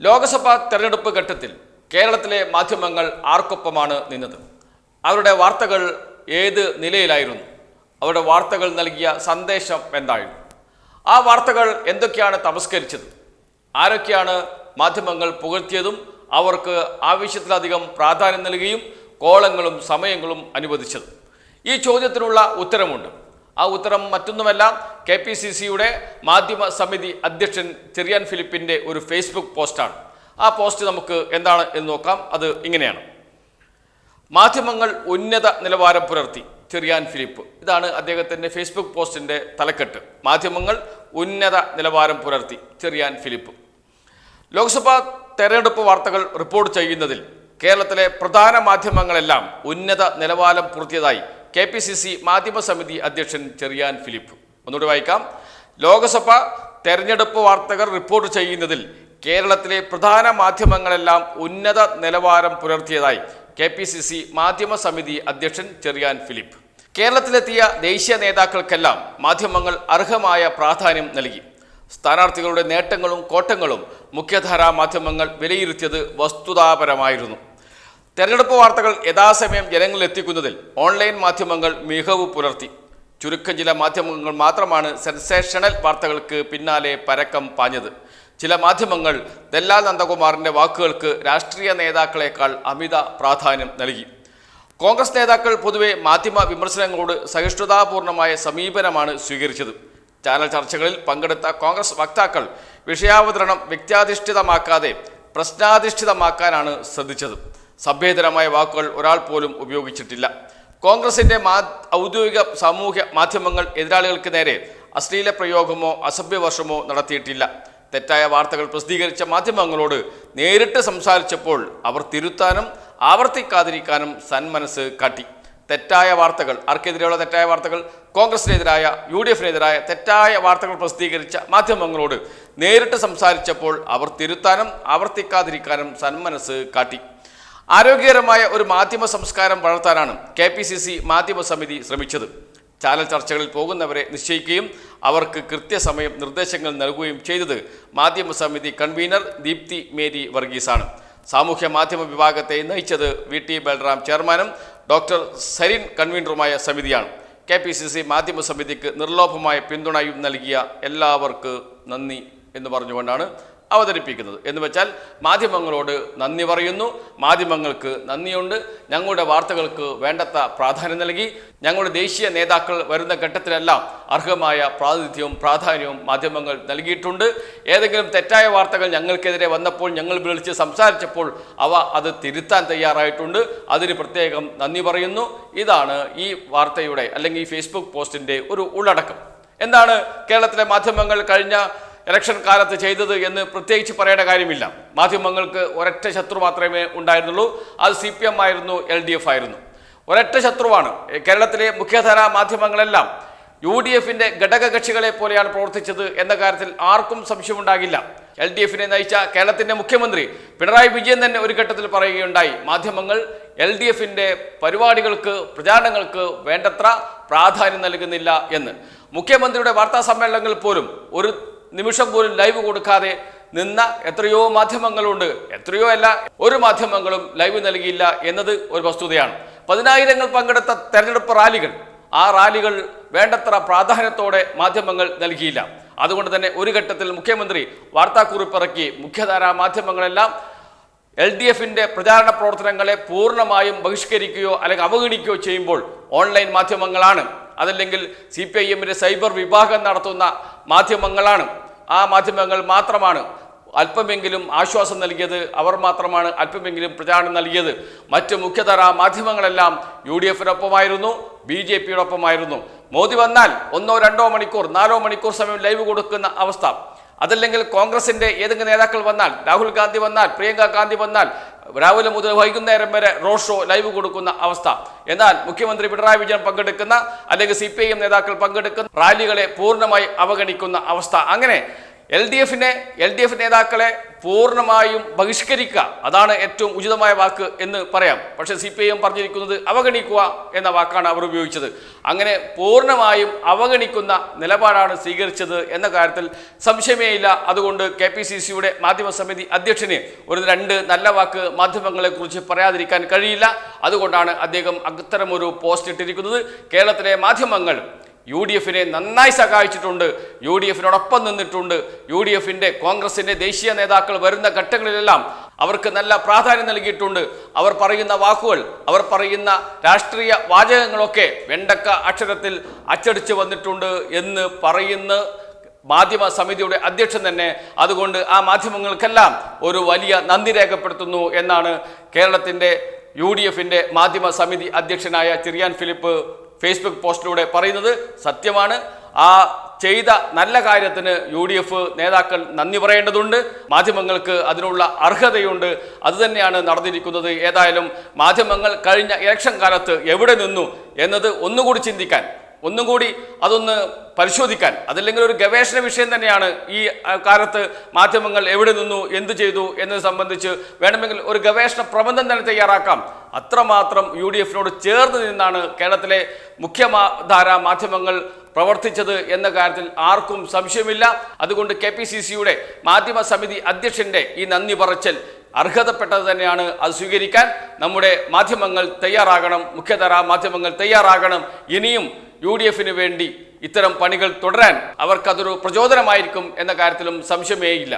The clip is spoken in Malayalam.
ലോക്സഭാ തെരഞ്ഞെടുപ്പ് ഘട്ടത്തിൽ കേരളത്തിലെ മാധ്യമങ്ങൾ ആർക്കൊപ്പമാണ് നിന്നത്? അവരുടെ വാർത്തകൾ ഏത് നിലയിലായിരുന്നു? അവരുടെ വാർത്തകൾ നൽകിയ സന്ദേശം എന്തായിരുന്നു? ആ വാർത്തകൾ എന്തൊക്കെയാണ് തമസ്കരിച്ചത്? ആരൊക്കെയാണ് മാധ്യമങ്ങൾ പുകഴ്ത്തിയതും അവർക്ക് ആവശ്യത്തിലധികം പ്രാധാന്യം നൽകുകയും കോളങ്ങളും സമയങ്ങളും അനുവദിച്ചത്? ഈ ചോദ്യത്തിനുള്ള ഉത്തരമുണ്ട്. ആ ഉത്തരം മറ്റൊന്നുമല്ല കെ പി സി സിയുടെ മാധ്യമ സമിതി അധ്യക്ഷൻ ചെറിയാൻ ഫിലിപ്പിന്റെ ഒരു ഫേസ്ബുക്ക് പോസ്റ്റാണ്. ആ പോസ്റ്റ് നമുക്ക് എന്താണ് എന്ന് നോക്കാം. അത് ഇങ്ങനെയാണ്. മാധ്യമങ്ങൾ ഉന്നത നിലവാരം പുലർത്തി ചെറിയാൻ ഫിലിപ്പ്. ഇതാണ് അദ്ദേഹത്തിന്റെ ഫേസ്ബുക്ക് പോസ്റ്റിന്റെ തലക്കെട്ട്. മാധ്യമങ്ങൾ ഉന്നത നിലവാരം പുലർത്തി ചെറിയാൻ ഫിലിപ്പ്. ലോക്സഭാ തെരഞ്ഞെടുപ്പ് വാർത്തകൾ റിപ്പോർട്ട് ചെയ്യുന്നതിൽ കേരളത്തിലെ പ്രധാന മാധ്യമങ്ങളെല്ലാം ഉന്നത നിലവാരം പൂർത്തിയതായി കെ പി സി സി മാധ്യമ സമിതി അധ്യക്ഷൻ ചെറിയാൻ ഫിലിപ്പ്. ഒന്നുകൂടി വായിക്കാം. ലോകസഭ തെരഞ്ഞെടുപ്പ് വാർത്തകൾ റിപ്പോർട്ട് ചെയ്യുന്നതിൽ കേരളത്തിലെ പ്രധാന മാധ്യമങ്ങളെല്ലാം ഉന്നത നിലവാരം പുലർത്തിയതായി കെ പി സി സി മാധ്യമ സമിതി അധ്യക്ഷൻ ചെറിയാൻ ഫിലിപ്പ്. കേരളത്തിലെത്തിയ ദേശീയ നേതാക്കൾക്കെല്ലാം മാധ്യമങ്ങൾ അർഹമായ പ്രാധാന്യം നൽകി. സ്ഥാനാർത്ഥികളുടെ നേട്ടങ്ങളും കോട്ടങ്ങളും മുഖ്യധാരാ മാധ്യമങ്ങൾ വിലയിരുത്തിയത് വസ്തുതാപരമായിരുന്നു. തെരഞ്ഞെടുപ്പ് വാർത്തകൾ യഥാസമയം ജനങ്ങളിൽ എത്തിക്കുന്നതിൽ ഓൺലൈൻ മാധ്യമങ്ങൾ മികവ് പുലർത്തി. ചുരുക്കം ചില മാധ്യമങ്ങൾ മാത്രമാണ് സെൻസേഷണൽ വാർത്തകൾക്ക് പിന്നാലെ പരക്കം പാഞ്ഞത്. ചില മാധ്യമങ്ങൾ ദല്ലാൽ നന്ദകുമാറിന്റെ വാക്കുകൾക്ക് രാഷ്ട്രീയ നേതാക്കളെക്കാൾ അമിത പ്രാധാന്യം നൽകി. കോൺഗ്രസ് നേതാക്കൾ പൊതുവെ മാധ്യമ വിമർശനങ്ങളോട് സഹിഷ്ണുതാപൂർണമായ സമീപനമാണ് സ്വീകരിച്ചത്. ചാനൽ ചർച്ചകളിൽ പങ്കെടുത്ത കോൺഗ്രസ് വക്താക്കൾ വിഷയാവതരണം വ്യക്തിയാധിഷ്ഠിതമാക്കാതെ പ്രശ്നാധിഷ്ഠിതമാക്കാനാണ് ശ്രദ്ധിച്ചത്. സഭ്യേതരമായ വാക്കുകൾ ഒരാൾ പോലും ഉപയോഗിച്ചിട്ടില്ല. കോൺഗ്രസിന്റെ മാ ഔദ്യോഗിക സാമൂഹ്യ മാധ്യമങ്ങൾ എതിരാളികൾക്ക് നേരെ അശ്ലീല പ്രയോഗമോ അസഭ്യവർഷമോ നടത്തിയിട്ടില്ല. തെറ്റായ വാർത്തകൾ പ്രസിദ്ധീകരിച്ച മാധ്യമങ്ങളോട് നേരിട്ട് സംസാരിച്ചപ്പോൾ അവർ തിരുത്താനും ആവർത്തിക്കാതിരിക്കാനും സന്മനസ് കാട്ടി. തെറ്റായ വാർത്തകൾ ആർക്കെതിരെയുള്ള തെറ്റായ വാർത്തകൾ കോൺഗ്രസിനെതിരായ യു ഡി എഫിനെതിരായ തെറ്റായ വാർത്തകൾ പ്രസിദ്ധീകരിച്ച മാധ്യമങ്ങളോട് നേരിട്ട് സംസാരിച്ചപ്പോൾ അവർ തിരുത്താനും ആവർത്തിക്കാതിരിക്കാനും സന്മനസ് കാട്ടി. ആരോഗ്യകരമായ ഒരു മാധ്യമ സംസ്കാരം വളർത്താനാണ് കെ പി സി സി മാധ്യമ സമിതി ശ്രമിച്ചത്. ചാനൽ ചർച്ചകളിൽ പോകുന്നവരെ നിശ്ചയിക്കുകയും അവർക്ക് കൃത്യസമയം നിർദ്ദേശങ്ങൾ നൽകുകയും ചെയ്തത് മാധ്യമ സമിതി കൺവീനർ ദീപ്തി മേരി വർഗീസാണ്. സാമൂഹ്യ മാധ്യമ വിഭാഗത്തെ നയിച്ചത് വി ടി ബൽറാം ചെയർമാനും ഡോക്ടർ സരിൻ കൺവീനറുമായ സമിതിയാണ്. കെ പി സി സി മാധ്യമ സമിതിക്ക് നിർലോഭമായ പിന്തുണയും നൽകിയ എല്ലാവർക്കും നന്ദി എന്ന് പറഞ്ഞുകൊണ്ടാണ് അവതരിപ്പിക്കുന്നത്. എന്ന് വെച്ചാൽ മാധ്യമങ്ങളോട് നന്ദി പറയുന്നു. മാധ്യമങ്ങൾക്ക് നന്ദിയുണ്ട്. ഞങ്ങളുടെ വാർത്തകൾക്ക് വേണ്ടത്ര പ്രാധാന്യം നൽകി. ഞങ്ങളുടെ ദേശീയ നേതാക്കൾ വരുന്ന ഘട്ടത്തിലെല്ലാം അർഹമായ പ്രാതിനിധ്യവും പ്രാധാന്യവും മാധ്യമങ്ങൾ നൽകിയിട്ടുണ്ട്. ഏതെങ്കിലും തെറ്റായ വാർത്തകൾ ഞങ്ങൾക്കെതിരെ വന്നപ്പോൾ ഞങ്ങൾ വിളിച്ച് സംസാരിച്ചപ്പോൾ അവ അത് തിരുത്താൻ തയ്യാറായിട്ടുണ്ട്. അതിന് പ്രത്യേകം നന്ദി പറയുന്നു. ഇതാണ് ഈ വാർത്തയുടെ അല്ലെങ്കിൽ ഈ ഫേസ്ബുക്ക് പോസ്റ്റിന്റെ ഒരു ഉള്ളടക്കം. എന്താണ് കേരളത്തിലെ മാധ്യമങ്ങൾ കഴിഞ്ഞ ഇലക്ഷൻ കാലത്ത് ചെയ്തത് എന്ന് പ്രത്യേകിച്ച് പറയേണ്ട കാര്യമില്ല. മാധ്യമങ്ങൾക്ക് ഒരൊറ്റ ശത്രു മാത്രമേ ഉണ്ടായിരുന്നുള്ളൂ. അത് സി പി എം ആയിരുന്നു എൽ ഡി എഫ് ആയിരുന്നു. ഒരൊറ്റ ശത്രുവാണ്. കേരളത്തിലെ മുഖ്യധാര മാധ്യമങ്ങളെല്ലാം യു ഡി എഫിന്റെ ഘടകകക്ഷികളെ പോലെയാണ് പ്രവർത്തിച്ചത് എന്ന കാര്യത്തിൽ ആർക്കും സംശയമുണ്ടാകില്ല. എൽ ഡി എഫിനെ നയിച്ച കേരളത്തിന്റെ മുഖ്യമന്ത്രി പിണറായി വിജയൻ തന്നെ ഒരു ഘട്ടത്തിൽ പറയുകയുണ്ടായി മാധ്യമങ്ങൾ എൽ ഡി എഫിന്റെ പരിപാടികൾക്ക് പ്രചാരണങ്ങൾക്ക് വേണ്ടത്ര പ്രാധാന്യം നൽകുന്നില്ല എന്ന്. മുഖ്യമന്ത്രിയുടെ വാർത്താ സമ്മേളനങ്ങളിൽ പോലും ഒരു നിമിഷം പോലും ലൈവ് കൊടുക്കാതെ നിന്ന എത്രയോ മാധ്യമങ്ങളുണ്ട്. എത്രയോ അല്ല ഒരു മാധ്യമങ്ങളും ലൈവ് നൽകിയില്ല എന്നത് ഒരു വസ്തുതയാണ്. പതിനായിരങ്ങൾ പങ്കെടുത്ത തെരഞ്ഞെടുപ്പ് റാലികൾ ആ റാലികൾ വേണ്ടത്ര പ്രാധാന്യത്തോടെ മാധ്യമങ്ങൾ നൽകിയില്ല. അതുകൊണ്ട് തന്നെ ഒരു ഘട്ടത്തിൽ മുഖ്യമന്ത്രി വാർത്താക്കുറിപ്പിറക്കി മുഖ്യധാരാ മാധ്യമങ്ങളെല്ലാം എൽ ഡി എഫിന്റെ പ്രചാരണ പ്രവർത്തനങ്ങളെ പൂർണമായും ബഹിഷ്കരിക്കുകയോ അല്ലെങ്കിൽ അവഗണിക്കുകയോ ചെയ്യുമ്പോൾ ഓൺലൈൻ മാധ്യമങ്ങളാണ്. അതല്ലെങ്കിൽ സി പി ഐ എമ്മിന്റെ സൈബർ വിഭാഗം നടത്തുന്ന മാധ്യമങ്ങളാണ്. ആ മാധ്യമങ്ങൾ മാത്രമാണ് അല്പമെങ്കിലും ആശ്വാസം നൽകിയത് അവർ മാത്രമാണ് അല്പമെങ്കിലും പ്രചാരണം നൽകിയത്. മറ്റ് മുഖ്യധാര മാധ്യമങ്ങളെല്ലാം യു ഡി എഫിനൊപ്പമായിരുന്നു ബി ജെ പിയോടൊപ്പമായിരുന്നു മോദി വന്നാൽ ഒന്നോ രണ്ടോ മണിക്കൂർ നാലോ മണിക്കൂർ സമയം ലൈവ് കൊടുക്കുന്ന അവസ്ഥ. അതല്ലെങ്കിൽ കോൺഗ്രസിന്റെ ഏതെങ്കിലും നേതാക്കൾ വന്നാൽ രാഹുൽ ഗാന്ധി വന്നാൽ പ്രിയങ്ക ഗാന്ധി വന്നാൽ രാവിലെ മുതൽ വൈകുന്നേരം വരെ റോഡ് ഷോ ലൈവ് കൊടുക്കുന്ന അവസ്ഥ. എന്നാൽ മുഖ്യമന്ത്രി പിണറായി വിജയൻ പങ്കെടുക്കുന്ന അല്ലെങ്കിൽ സി നേതാക്കൾ പങ്കെടുക്കുന്ന റാലികളെ പൂർണമായി അവഗണിക്കുന്ന അവസ്ഥ. അങ്ങനെ എൽ ഡി എഫിനെ എൽ ഡി എഫ് നേതാക്കളെ പൂർണമായും ബഹിഷ്കരിക്കുക. അതാണ് ഏറ്റവും ഉചിതമായ വാക്ക് എന്ന് പറയാം. പക്ഷേ സി പി ഐ എം പറഞ്ഞിരിക്കുന്നത് അവഗണിക്കുക എന്ന വാക്കാണ് അവർ ഉപയോഗിച്ചത്. അങ്ങനെ പൂർണമായും അവഗണിക്കുന്ന നിലപാടാണ് സ്വീകരിച്ചത് എന്ന കാര്യത്തിൽ സംശയമേയില്ല അതുകൊണ്ട് കെ പി സി സിയുടെ മാധ്യമ സമിതി അധ്യക്ഷന് ഒരു രണ്ട് നല്ല വാക്ക് മാധ്യമങ്ങളെക്കുറിച്ച് പറയാതിരിക്കാൻ കഴിയില്ല. അതുകൊണ്ടാണ് അദ്ദേഹം അത്തരമൊരു പോസ്റ്റ് ഇട്ടിരിക്കുന്നത്. കേരളത്തിലെ മാധ്യമങ്ങൾ യു ഡി എഫിനെ നന്നായി സഹായിച്ചിട്ടുണ്ട്. യു ഡി എഫിനോടൊപ്പം നിന്നിട്ടുണ്ട്. യു ഡി എഫിന്റെ കോൺഗ്രസിന്റെ ദേശീയ നേതാക്കൾ വരുന്ന ഘട്ടങ്ങളിലെല്ലാം അവർക്ക് നല്ല പ്രാധാന്യം നൽകിയിട്ടുണ്ട്. അവർ പറയുന്ന വാക്കുകൾ അവർ പറയുന്ന രാഷ്ട്രീയ വാചകങ്ങളൊക്കെ വെണ്ടക്ക അക്ഷരത്തിൽ അച്ചടിച്ചു വന്നിട്ടുണ്ട് എന്ന് പറയുന്ന മാധ്യമ സമിതിയുടെ അധ്യക്ഷൻ തന്നെ. അതുകൊണ്ട് ആ മാധ്യമങ്ങൾക്കെല്ലാം ഒരു വലിയ നന്ദി രേഖപ്പെടുത്തുന്നു എന്നാണ് കേരളത്തിന്റെ യു ഡി എഫിന്റെ മാധ്യമ സമിതി അധ്യക്ഷനായ ചെറിയാൻ ഫിലിപ്പ് ഫേസ്ബുക്ക് പോസ്റ്റിലൂടെ പറയുന്നത് സത്യമാണ്. ആ ചെയ്ത നല്ല കാര്യത്തിന് യു ഡി എഫ് നേതാക്കൾ നന്ദി പറയേണ്ടതുണ്ട്. മാധ്യമങ്ങൾക്ക് അതിനുള്ള അർഹതയുണ്ട്. അതുതന്നെയാണ് നടന്നിരിക്കുന്നത്. ഏതായാലും മാധ്യമങ്ങൾ കഴിഞ്ഞ ഇലക്ഷൻ കാലത്ത് എവിടെ നിന്നു എന്നത് ഒന്നുകൂടി ചിന്തിക്കാൻ ഒന്നും കൂടി അതൊന്ന് പരിശോധിക്കാൻ. അതല്ലെങ്കിൽ ഒരു ഗവേഷണ വിഷയം തന്നെയാണ് ഈ കാലത്ത് മാധ്യമങ്ങൾ എവിടെ നിന്നു എന്ത് ചെയ്തു എന്നത് സംബന്ധിച്ച് വേണമെങ്കിൽ ഒരു ഗവേഷണ പ്രബന്ധം തന്നെ തയ്യാറാക്കാം. അത്രമാത്രം യു ഡി എഫിനോട് ചേർന്ന് നിന്നാണ് കേരളത്തിലെ മുഖ്യധാര മാധ്യമങ്ങൾ പ്രവർത്തിച്ചത് എന്ന കാര്യത്തിൽ ആർക്കും സംശയമില്ല. അതുകൊണ്ട് കെ പി സി സിയുടെ മാധ്യമ സമിതി അധ്യക്ഷന്റെ ഈ നന്ദി പറച്ചൽ അർഹതപ്പെട്ടത് തന്നെയാണ് അത് സ്വീകരിക്കാൻ. നമ്മുടെ മാധ്യമങ്ങൾ തയ്യാറാകണം മുഖ്യധാരാ മാധ്യമങ്ങൾ തയ്യാറാകണം. ഇനിയും യു ഡി എഫിന് വേണ്ടി ഇത്തരം പണികൾ തുടരാൻ അവർക്കതൊരു പ്രചോദനമായിരിക്കും എന്ന കാര്യത്തിലും സംശയമേയില്ല.